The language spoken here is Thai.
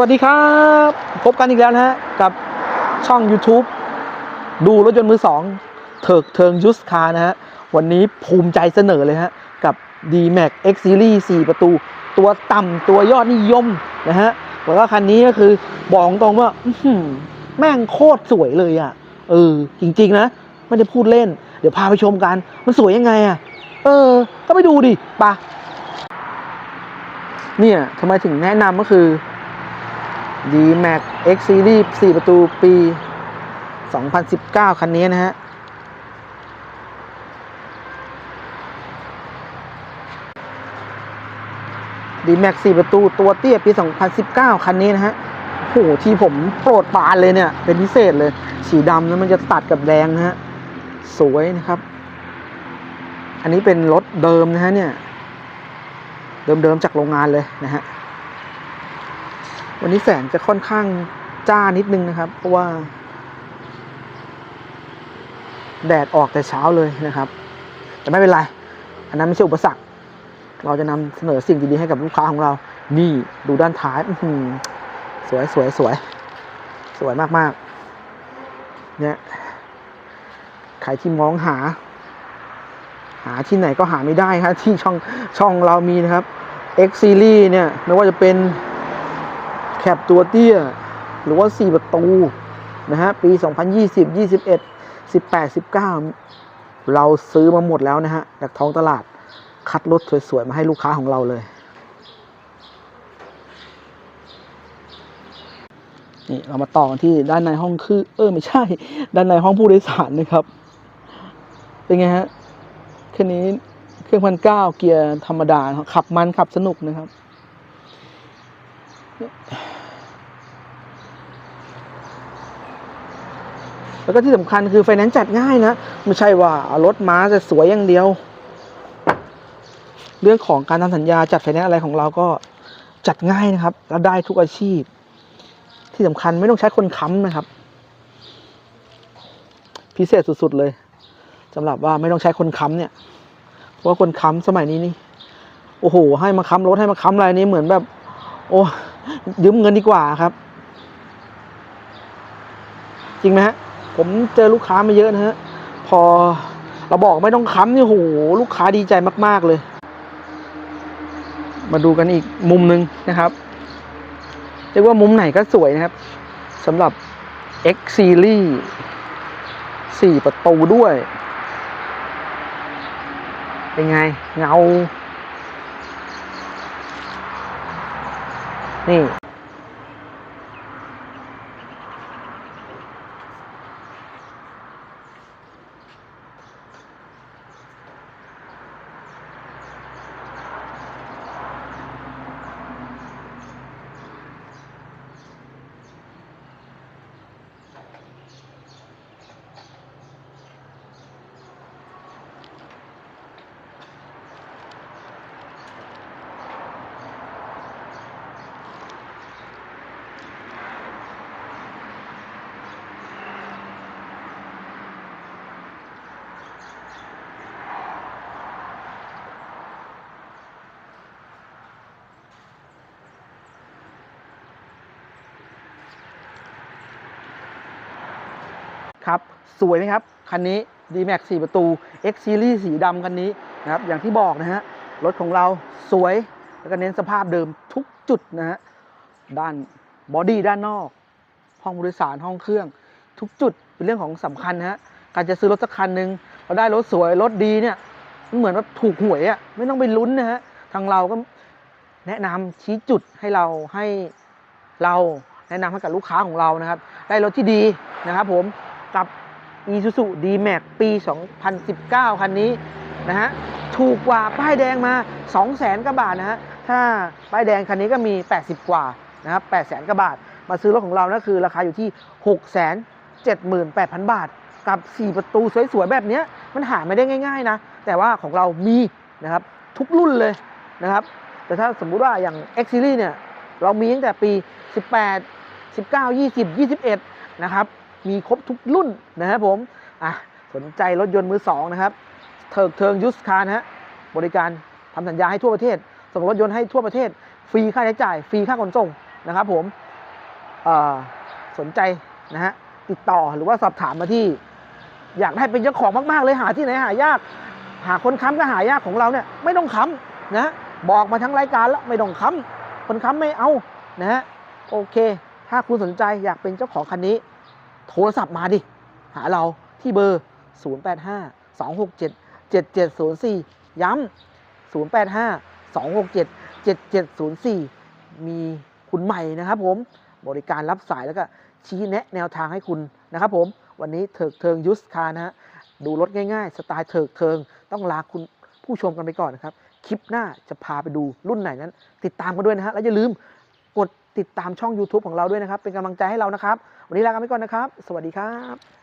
วัสดีครับ พบกันอีกแล้วนะฮะ กับช่อง YouTube ดูรถยนต์มือสองเถิกเทิงยุสคานะฮะ วันนี้ภูมิใจเสนอเลยฮะ กับ D-Max X Series 4 ประตู ตัวต่ำตัวยอดนิยมนะฮะบอกว่าคันนี้ก็คือบอกตรงว่าแม่งโคตรสวยเลยอะ เออ จริง ๆ นะ ไม่ได้พูดเล่น เดี๋ยวพาไปชมกัน มันสวยยังไงอะ เออ ก็ไปดูดิปะเนี่ยทำไมถึงแนะนำก็คือ D-Max X Series 4 ประตูปี 2019 คันนี้นะฮะ D-Max 4 ประตูตัวเตี้ยปี 2019 คันนี้นะฮะโหที่ผมโปรดปานเลยเนี่ย เป็นพิเศษเลย สีดำแล้วมันจะตัดกับแดงนะฮะ สวยนะครับ อันนี้เป็นรถเดิมนะฮะเนี่ย เดิมๆจากโรงงานเลยนะฮะ วันนี้แสงจะค่อนข้างจ้านิดนึงนะครับ เพราะว่า แดดออกแต่เช้าเลยนะครับ แต่ไม่เป็นไร อันนั้นไม่ใช่อุปสรรค เราจะนำเสนอสิ่งดีๆให้กับลูกค้าของเรา นี่ดูด้านท้ายอืสวยสวยสวย สวยมากๆ เนี่ยใครที่มองหา หาที่ไหนก็หาไม่ได้ครับที่ช่องช่องเรามีนะครับ X Series เนี่ยไม่ว่าจะเป็น แคปตัวเตี้ย หรือว่า 4 ประตูนะฮะปี 2020 21 18 19 เราซื้อมาหมดแล้วนะฮะจากท้องตลาดคัดรถสวยๆ มาให้ลูกค้าของเราเลยนี่เรามาต่อกันที่ด้านในห้องคือเออไม่ใช่ ด้านในห้องผู้โดยสารนะครับ เป็นไงฮะคันนี้เครื่องพันเก้าเกียร์ธรรมดาขับมันขับสนุกนะครับ แล้วก็ที่สำคัญคือไฟแนนซ์จัดง่ายนะ ไม่ใช่ว่ารถม้าจะสวยอย่างเดียว เรื่องของการทำสัญญาจัดไฟแนนซ์อะไรของเราก็จัดง่ายนะครับ แล้วได้ทุกอาชีพ ที่สำคัญไม่ต้องใช้คนค้ำนะครับ พิเศษสุดๆเลยสำหรับว่าไม่ต้องใช้คนค้ำเนี่ยเพราะว่าคนค้ำสมัยนี้นี่โอ้โห ให้มาค้ำรถให้มาค้ำอะไรนี้เหมือนแบบ โอ้ ยืมเงินดีกว่าครับ จริงไหมฮะ ผมเจอลูกค้ามาเยอะนะฮะ พอเราบอกไม่ต้องค้ำนี่โหลูกค้าดีใจมาก ๆเลย มาดูกันอีกมุมหนึ่งนะครับเรียกว่ามุมไหนก็สวยนะครับสำหรับ X Series 4 ประตูด้วย เป็นไง เงา นี่ ครับ สวยไหมครับ คันนี้ D-Max 4 ประตู X Series สีดำคันนี้นะครับ อย่างที่บอกนะฮะ รถของเราสวย แล้วก็เน้นสภาพเดิมทุกจุดนะฮะ ด้านบอดี้ด้านนอก ห้องผู้โดยสารห้องเครื่อง ทุกจุดเป็นเรื่องของสำคัญนะฮะ การจะซื้อรถสักคันหนึ่งเราได้รถสวย รถดีเนี่ย มันเหมือนว่าถูกหวยอะ่ะ ไม่ต้องไปลุ้นนะฮะ ทางเราก็แนะนำชี้จุดให้เราให้เราแนะนำให้กับลูกค้าของเรานะครับ ได้รถที่ดีนะครับผมกับ Isuzu D-Max ปี 2019 คันนี้นะฮะถูกกว่าป้ายแดงมา 200,000กว่าบาทนะฮะถ้าป้ายแดงคันนี้ก็มี 80 กว่านะครับ800,000กว่าบาท มาซื้อรถของเรานะคือราคาอยู่ที่ 678,000 บาท กับ 4 ประตูสวยๆ แบบนี้มันหาไม่ได้ง่ายๆนะ แต่ว่าของเรามีนะครับทุกรุ่นเลยนะครับแต่ถ้าสมมุติว่าอย่าง X Series เนี่ยเรามีตั้งแต่ปี 18 19 20 21 นะครับ มีครบทุกรุ่นนะครับผมอะสนใจรถยนต์มือสองนะครับเถิกเทิงยุสคาร์นะฮะบริการทำสัญญาให้ทั่วประเทศ ส่งรถยนต์ให้ทั่วประเทศ ฟรีค่าใช้จ่าย ฟรีค่าขนส่งนะครับผมสนใจนะฮะติดต่อหรือว่าสอบถามมาที่ อยากได้เป็นเจ้าของมาก ๆ เลยหาที่ไหนหายาก หาคนค้ำก็หายากของเราเนี่ยไม่ต้องค้ำนะบอกมาทั้งรายการแล้วไม่ต้องค้ำคนค้ำไม่เอานะฮะโอเค ถ้าคุณสนใจอยากเป็นเจ้าของคันนี้ โทรศัพท์มาดิ หาเราที่เบอร์ 085 267 7704 ย้ำ085 267 7704 มีคุณใหม่นะครับผมบริการรับสายแล้วก็ชี้แนะแนวทางให้คุณนะครับผม วันนี้เถิกเทิงยุสคานะฮะดูรถง่ายๆ สไตล์เถิกเทิง ต้องลาคุณผู้ชมกันไปก่อนนะครับ คลิปหน้าจะพาไปดูรุ่นไหนนั้น ติดตามกันด้วยนะฮะ แล้วอย่าลืมกด ติดตามช่อง YouTube ของเราด้วยนะครับ เป็นกำลังใจให้เรานะครับ วันนี้ลากันไปก่อนนะครับ สวัสดีครับ